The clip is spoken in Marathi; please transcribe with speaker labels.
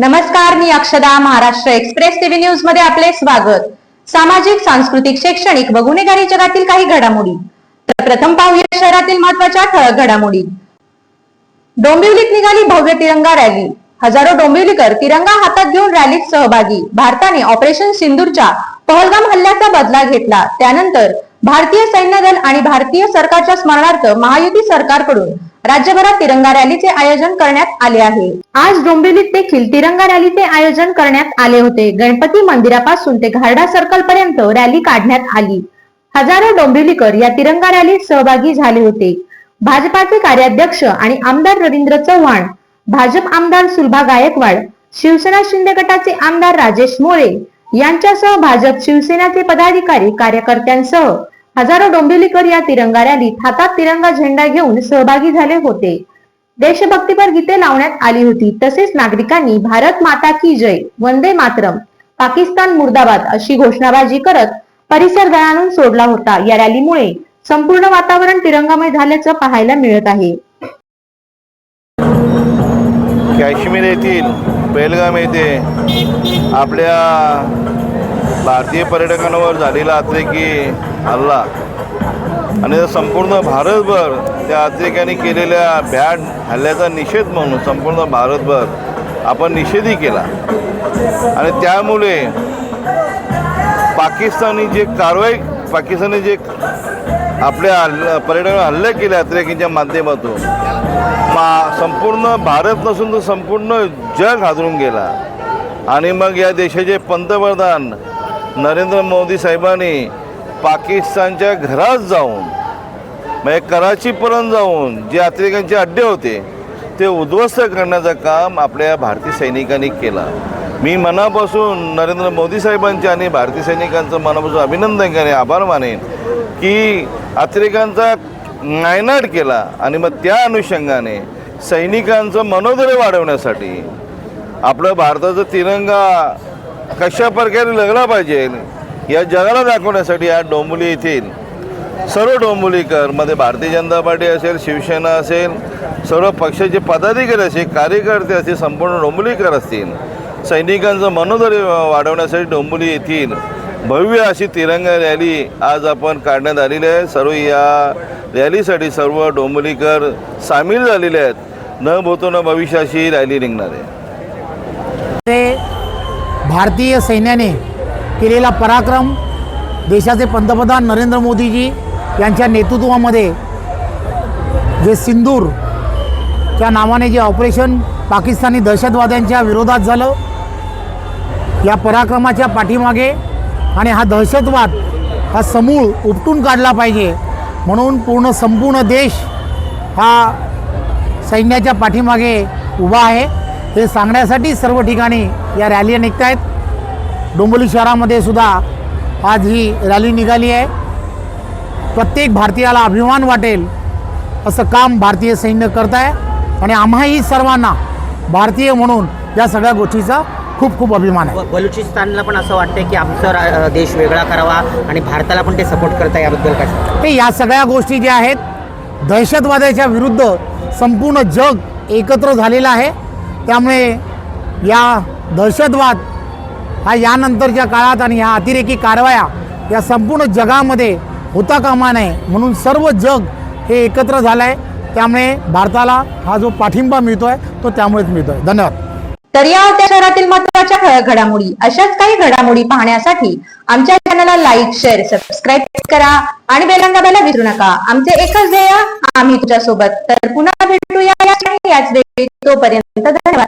Speaker 1: नमस्कार मी अक्षदा महाराष्ट्र एक्सप्रेस टीव्ही न्यूजमध्ये आपले स्वागत. सामाजिक सांस्कृतिक शैक्षणिक व गुन्हेगारी जगातील काही घडामोडी. तर प्रथम पाहूया शहरातील महत्त्वाच्या ठळक घडामोडी. डोंबिवलीत निघाली भव्य तिरंगा रॅली. हजारो डोंबिवलीकर तिरंगा हातात घेऊन रॅलीत सहभागी. भारताने ऑपरेशन सिंदूरच्या पहलगाम हल्ल्याचा बदला घेतला. त्यानंतर भारतीय सैन्य दल आणि भारतीय सरकारच्या स्मरणार्थ महायुती सरकारकडून राज्यभरात तिरंगा रॅलीचे आयोजन करण्यात आले आहे. आज डोंबिवलीत देखील तिरंगा रॅलीचे आयोजन करण्यात आले होते. गणपती मंदिरापासून ते घारडा सर्कल पर्यंत रॅली काढण्यात आली. हजारो डोंबिवलीकर या तिरंगा रॅलीत सहभागी झाले होते. भाजपाचे कार्याध्यक्ष आणि आमदार रवींद्र चव्हाण भाजप आमदार सुलभा गायकवाड शिवसेना शिंदे गटाचे आमदार राजेश मोरे यांच्यासह भाजप शिवसेनाचे पदाधिकारी कार्यकर्त्यांसह हजारो डोंबिवलीकर या तिरंगा रॅलीत हातात तिरंगा झेंडा घेऊन सहभागी झाले होते. देशभक्तीपर गीते लावण्यात आली होती. तसेच नागरिकांनी भारत माता की जय वंदे मातरम पाकिस्तान मुर्दाबाद अशी घोषणाबाजी करत परिसर दणाणून सोडला होता. या रॅलीमुळे संपूर्ण वातावरण तिरंगामय झाल्याचं पाहायला मिळत आहे.
Speaker 2: काश्मीर येथील बेलगाम येथे आपल्या भारतीय पर्यटकांवर झालेला अतिरेकी हल्ला. आणि संपूर्ण भारतभर त्या अतिरेक्यांनी केलेल्या भ्याड हल्ल्याचा निषेध म्हणून संपूर्ण भारतभर आपण निषेधही केला. आणि त्यामुळे पाकिस्तानी जे कारवाई पाकिस्तानी जे आपल्या हल्ल पर्यटकांवर हल्ले केले अतिरेकींच्या माध्यमातून मा संपूर्ण भारत नसून तर संपूर्ण जग हादरून गेला. आणि मग या देशाचे पंतप्रधान नरेंद्र मोदी साहेबांनी पाकिस्तानच्या घरात जाऊन म्हणजे कराचीपर्यंत जाऊन जे अतिरेकांचे अड्डे होते ते उद्ध्वस्त करण्याचं काम आपल्या भारतीय सैनिकांनी केलं. मी मनापासून नरेंद्र मोदी साहेबांचे आणि भारतीय सैनिकांचं मनापासून अभिनंदन करेन आभार मानेन की अतिरेकांचा नायनाट केला आणि मग त्या अनुषंगाने सैनिकांचं मनोधैर्य वाढवण्यासाठी आपलं भारताचं तिरंगा कशा प्रकारे लगला पाहिजे? या जगाला दाखवण्यासाठी आज डोंबिवली येथील सर्व डोंबिवलीकरमध्ये भारतीय जनता पार्टी असेल शिवसेना असेल सर्व पक्षाचे पदाधिकारी असेल कार्यकर्ते असतील संपूर्ण डोंबिवलीकर असतील. सैनिकांचं मनोधैर्य वाढवण्यासाठी डोंबिवली येथील भव्य अशी तिरंगा रॅली आज आपण काढण्यात आलेली आहे. सर्व या रॅलीसाठी सर्व डोंबिवलीकर सामील झालेले आहेत. न भूतो न भविष्याशी रॅली निघणार आहे.
Speaker 3: भारतीय सैन्याने केलेला पराक्रम देशाचे पंतप्रधान नरेंद्र मोदीजी यांच्या नेतृत्वामध्ये जे सिंदूर त्या नावाने जे ऑपरेशन पाकिस्तानी दहशतवाद्यांच्या विरोधात झालं या पराक्रमाच्या पाठीमागे आणि हा दहशतवाद हा समूळ उपटून काढला पाहिजे म्हणून पूर्ण संपूर्ण देश हा सैन्याच्या पाठीमागे उभा आहे. हे सांगण्यासाठी सर्व ठिकाणी या रॅली निघत आहेत डोंबिवली शहरामध्ये सुद्धा आज ही रॅली निघाली आहे. प्रत्येक भारतीयाला अभिमान वाटेल असं काम भारतीय सैन्य करत आहे आणि आम्हाही सर्वांना भारतीय म्हणून या सगळ्या गोष्टीचा खूप खूप अभिमान आहे.
Speaker 4: बलुचिस्तानला पण असं वाटतं की आमचा देश वेगळा करावा आणि भारताला पण ते सपोर्ट करता याबद्दल काय?
Speaker 3: ते या सगळ्या गोष्टी ज्या आहेत दहशतवादाच्या विरुद्ध संपूर्ण जग एकत्र झालेलं आहे. त्यामुळे या दहशतवाद हा यानंतरच्या काळात आणि ह्या अतिरेकी कारवाया या संपूर्ण जगामध्ये होता कामा नये म्हणून सर्व जग हे एकत्र झालं आहे त्यामुळे भारताला हा जो पाठिंबा मिळतो आहे तो त्यामुळेच मिळतो आहे धन्यवाद.
Speaker 1: तर या होत्या शहरातील महत्त्वाच्या घडामोडी. अशाच काही घडामोडी पाहण्यासाठी आमच्या चॅनलला लाईक शेअर सबस्क्राईब करा आणि बेलंगाबायला विसरू नका. आमचे एकच ध्येय आम्ही तुझ्या सोबत तर पुन्हा भेटूया याच वेळी तोपर्यंत धन्यवाद